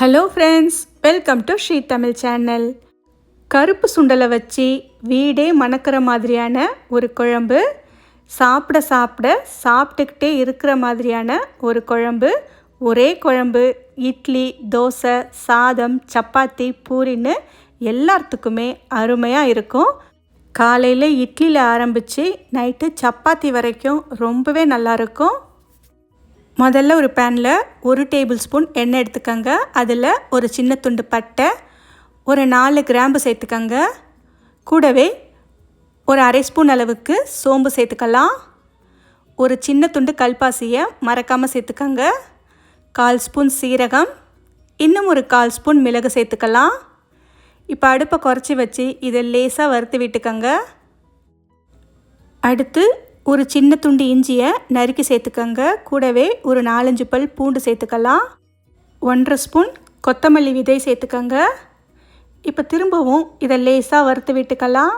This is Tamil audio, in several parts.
Hello friends welcome to Sri Tamil channel கருப்பு சுண்டலை வச்சு வீடே மணக்கிற மாதிரியான ஒரு குழம்பு சாப்பிட சாப்பிட சாப்பிட்டுக்கிட்டே இருக்கிற மாதிரியான ஒரு குழம்பு ஒரே குழம்பு இட்லி தோசை சாதம் சப்பாத்தி பூரின்னு எல்லாத்துக்குமே அருமையாக இருக்கும். காலையில் இட்லியில் ஆரம்பித்து நைட்டு சப்பாத்தி வரைக்கும் ரொம்பவே நல்லாயிருக்கும் முதல்ல ஒரு பேனில் ஒரு டேபிள் ஸ்பூன் எண்ணெய் எடுத்துக்கோங்க. அதில் ஒரு சின்ன துண்டு பட்டை ஒரு நாலு கிராம்பு சேர்த்துக்கோங்க. கூடவே ஒரு அரை ஸ்பூன் அளவுக்கு சோம்பு சேர்த்துக்கலாம். ஒரு சின்ன துண்டு கல்பாசியை மறக்காமல் சேர்த்துக்கோங்க. கால் ஸ்பூன் சீரகம் இன்னும் ஒரு கால் ஸ்பூன் மிளகு சேர்த்துக்கலாம். இப்போ அடுப்பை குறைச்சி வச்சு இதை லேசாக வறுத்து விட்டுக்கோங்க. அடுத்து ஒரு சின்ன துண்டு இஞ்சியை நறுக்கி சேர்த்துக்கோங்க. கூடவே ஒரு நாலஞ்சு பல் பூண்டு சேர்த்துக்கலாம். ஒன்றரை ஸ்பூன் கொத்தமல்லி விதை சேர்த்துக்கோங்க. இப்போ திரும்பவும் இதை லேசாக வறுத்து விட்டுக்கலாம்.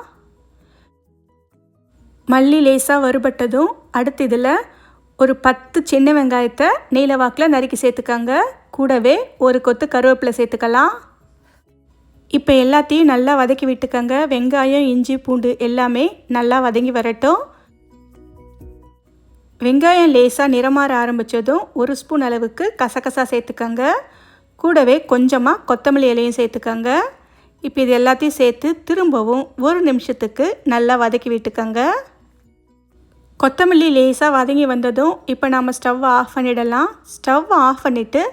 மல்லி லேசாக வறுபட்டதும் அடுத்து இதில் ஒரு பத்து சின்ன வெங்காயத்தை நீல வாக்கில் நறுக்கி சேர்த்துக்கோங்க. கூடவே ஒரு கொத்து கருவேப்பிலை சேர்த்துக்கலாம். இப்போ எல்லாத்தையும் நல்லா வதக்கி விட்டுக்கோங்க. வெங்காயம் இஞ்சி பூண்டு எல்லாமே நல்லா வதங்கி வரட்டும். வெங்காயம் லேசாக நிறமாற ஆரம்பித்ததும் ஒரு ஸ்பூன் அளவுக்கு கசகசா சேர்த்துக்கோங்க. கூடவே கொஞ்சமாக கொத்தமல்லி இலையும் சேர்த்துக்கோங்க. இப்போ இது எல்லாத்தையும் சேர்த்து திரும்பவும் ஒரு நிமிஷத்துக்கு நல்லா வதக்கி விட்டுக்கோங்க. கொத்தமல்லி லேசாக வதங்கி வந்ததும் இப்போ நாம் ஸ்டவ் ஆஃப் பண்ணிடலாம். ஸ்டவ் ஆஃப் பண்ணிவிட்டு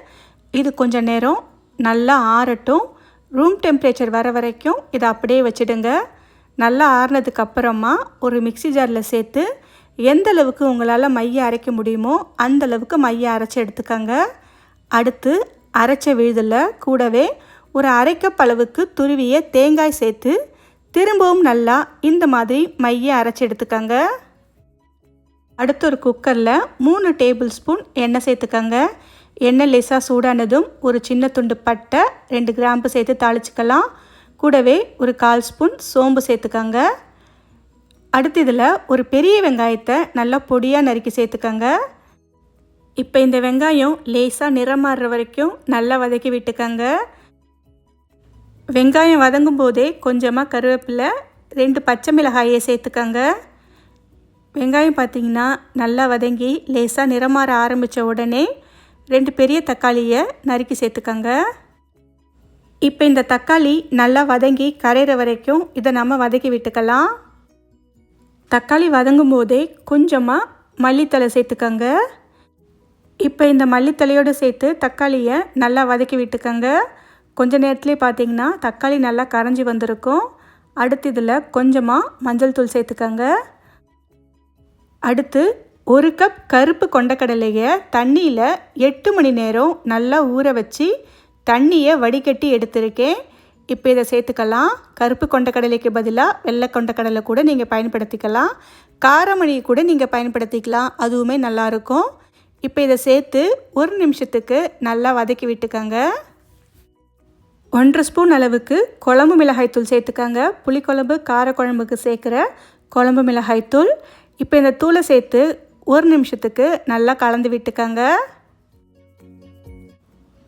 இது கொஞ்சம் நேரம் நல்லா ஆறட்டும். ரூம் டெம்பரேச்சர் வர வரைக்கும் இதை அப்படியே வச்சுடுங்க. நல்லா ஆறுனதுக்கு அப்புறமா ஒரு மிக்சி ஜாரில் சேர்த்து எந்த அளவுக்கு உங்களால் மைய அரைக்க முடியுமோ அந்த அளவுக்கு மைய அரைச்சி எடுத்துக்கோங்க. அடுத்து அரைச்ச விழுதில் கூடவே ஒரு அரைக்கப்பளவுக்கு அளவுக்கு துருவிய தேங்காய் சேர்த்து திரும்பவும் நல்லா இந்த மாதிரி மைய அரைச்சி எடுத்துக்கோங்க. அடுத்து ஒரு குக்கரில் மூணு டேபிள் ஸ்பூன் எண்ணெய் சேர்த்துக்கோங்க. எண்ணெய் லேசாக சூடானதும் ஒரு சின்ன துண்டு பட்டை ரெண்டு கிராம்பு சேர்த்து தாளிச்சிக்கலாம். கூடவே ஒரு கால் ஸ்பூன் சோம்பு சேர்த்துக்கோங்க. அடுத்து இதில் ஒரு பெரிய வெங்காயத்தை நல்லா பொடியாக நறுக்கி சேர்த்துக்கோங்க. இப்போ இந்த வெங்காயம் லேசாக நிறம் மாறுற வரைக்கும் நல்லா வதக்கி விட்டுக்கோங்க. வெங்காயம் வதங்கும் போதே கொஞ்சமாக கருவேப்பிலை ரெண்டு பச்சை மிளகாயை சேர்த்துக்கோங்க. வெங்காயம் பார்த்திங்கன்னா நல்லா வதங்கி லேசாக நிறமாற ஆரம்பித்த உடனே ரெண்டு பெரிய தக்காளியை நறுக்கி சேர்த்துக்கோங்க. இப்போ இந்த தக்காளி நல்லா வதங்கி கரையிற வரைக்கும் இதை நம்ம வதக்கி விட்டுக்கலாம். தக்காளி வதங்கும் போதே கொஞ்சமாக மல்லித்தலை சேர்த்துக்கோங்க. இப்போ இந்த மல்லித்தலையோடு சேர்த்து தக்காளியை நல்லா வதக்கி விட்டுக்கோங்க. கொஞ்ச நேரத்துலேயே பார்த்தீங்கன்னா தக்காளி நல்லா கரைஞ்சி வந்திருக்கும். அடுத்து இதில் கொஞ்சமாக மஞ்சள் தூள் சேர்த்துக்கோங்க. அடுத்து ஒரு கப் கருப்பு கொண்டக்கடலையை தண்ணியில் எட்டு மணி நேரம் நல்லா ஊற வச்சு தண்ணியை வடிகட்டி எடுத்திருக்கேன். இப்போ இதை சேர்த்துக்கலாம். கருப்பு கொண்டக்கடலைக்கு பதிலாக வெள்ளை கொண்டக்கடலை கூட நீங்கள் பயன்படுத்திக்கலாம். காரமணி கூட நீங்கள் பயன்படுத்திக்கலாம். அதுவுமே நல்லாயிருக்கும் இப்போ இதை சேர்த்து ஒரு நிமிஷத்துக்கு நல்லா வதக்கி விட்டுக்கோங்க. ஒன்றரை ஸ்பூன் அளவுக்கு குழம்பு மிளகாய்த்தூள் சேர்த்துக்கோங்க. புளிக்குழம்பு காரக்குழம்புக்கு சேர்க்குற குழம்பு மிளகாய்த்தூள் இப்போ இந்த தூளை சேர்த்து ஒரு நிமிஷத்துக்கு நல்லா கலந்து விட்டுக்கோங்க.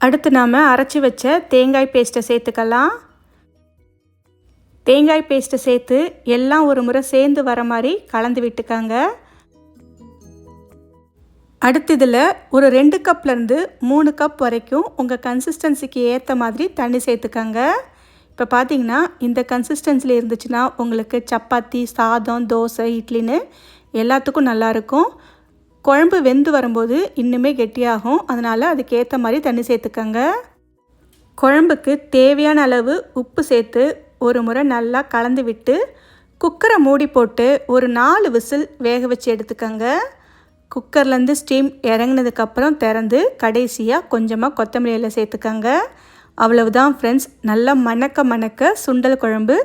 அடுத்து நாம் அரைச்சி வச்ச தேங்காய் பேஸ்ட்டை சேர்த்துக்கலாம். தேங்காய் பேஸ்ட்டை சேர்த்து எல்லாம் ஒரு முறை சேர்ந்து வர மாதிரி கலந்து விட்டுக்கோங்க. அடுத்து இதில் ஒரு ரெண்டு கப்லேருந்து மூணு கப் வரைக்கும் உங்கள் கன்சிஸ்டன்சிக்கு ஏற்ற மாதிரி தண்ணி சேர்த்துக்கோங்க. இப்போ பார்த்தீங்கன்னா இந்த கன்சிஸ்டன்சியில் இருந்துச்சுன்னா உங்களுக்கு சப்பாத்தி சாதம் தோசை இட்லின்னு எல்லாத்துக்கும் நல்லாயிருக்கும் குழம்பு வெந்து வரும்போது இன்னுமே கெட்டியாகும். அதனால் அதுக்கேற்ற மாதிரி தண்ணி சேர்த்துக்கோங்க. குழம்புக்கு தேவையான அளவு உப்பு சேர்த்து ஒரு முறை நல்லா கலந்து விட்டு குக்கரை மூடி போட்டு ஒரு நாலு விசில் வேக வச்சு எடுத்துக்கோங்க. குக்கர்லேருந்து ஸ்டீம் இறங்கினதுக்கப்புறம் திறந்து கடைசியாக கொஞ்சமாக கொத்தமல்லியில் இலை சேர்த்துக்கோங்க. அவ்வளவுதான் ஃப்ரெண்ட்ஸ் நல்லா மணக்க மணக்க சுண்டல் குழம்பு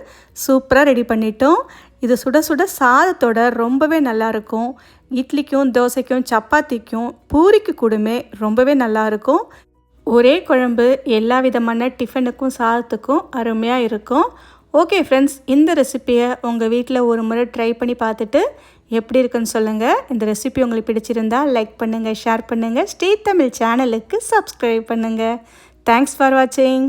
சூப்பராக ரெடி பண்ணிட்டோம். இது சுட சுட சாதத்தோட ரொம்பவே நல்லாயிருக்கும் இட்லிக்கும் தோசைக்கும் சப்பாத்திக்கும் பூரிக்கு கூடமே ரொம்பவே நல்லாயிருக்கும் ஒரே குழம்பு எல்லா விதமான டிஃபனுக்கும் சாதத்துக்கும் அருமையாக இருக்கும். ஓகே ஃப்ரெண்ட்ஸ் இந்த ரெசிப்பியை உங்கள் வீட்டில் ஒரு முறை ட்ரை பண்ணி பார்த்துட்டு எப்படி இருக்குன்னு சொல்லுங்கள் இந்த ரெசிபி உங்களுக்கு பிடிச்சிருந்தா லைக் பண்ணுங்கள் ஷேர் பண்ணுங்கள் ஸ்ரீ தமிழ் சேனலுக்கு சப்ஸ்கிரைப் பண்ணுங்கள் தேங்க்ஸ் ஃபார் வாட்சிங்